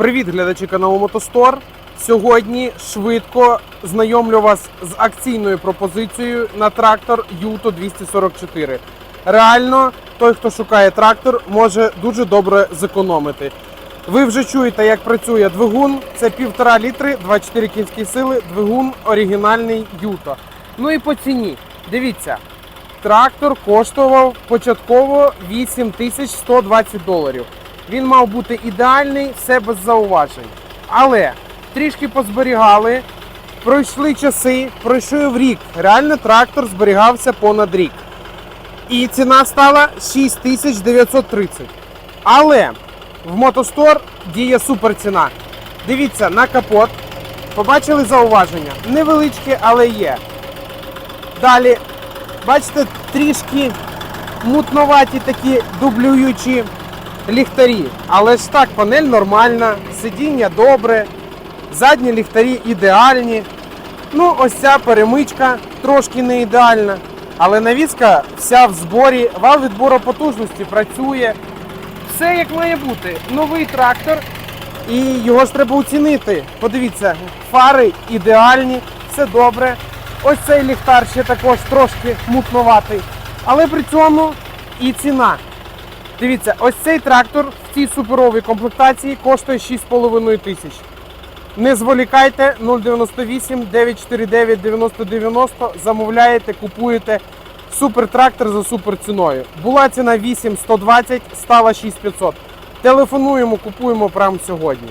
Привіт, глядачі каналу Мотостор. Сьогодні швидко знайомлю вас з акційною пропозицією на трактор Юто 244. Реально, той, хто шукає трактор, може дуже добре зекономити. Ви вже чуєте, як працює двигун. Це 1,5 літри, 24 кінські сили, двигун оригінальний Юто. Ну і по ціні. Дивіться, трактор коштував початково 8120 доларів. Він мав бути ідеальний, все без зауважень. Але трішки позберігали, пройшли часи, пройшов рік. Реально трактор зберігався понад рік. І ціна стала 6930. Але в Мотостор діє суперціна. Дивіться на капот. Побачили зауваження. Невеличке, але є. Далі, бачите, трішки мутноваті такі дублюючі ліхтарі. Але ж так, панель нормальна, сидіння добре, задні ліхтарі ідеальні. Ну, ось ця перемичка трошки не ідеальна. Але навіска вся в зборі, вал відбору потужності працює. Все як має бути. Новий трактор. І його ж треба оцінити. Подивіться, фари ідеальні, все добре. Ось цей ліхтар ще також трошки мутноватий. Але при цьому і ціна. Дивіться, ось цей трактор в цій суперовій комплектації коштує 6,5 тисяч. Не зволікайте 098 949 9090, замовляєте, купуєте супертрактор за супер ціною. Була ціна 8 120, стала 6500. Телефонуємо, купуємо прямо сьогодні.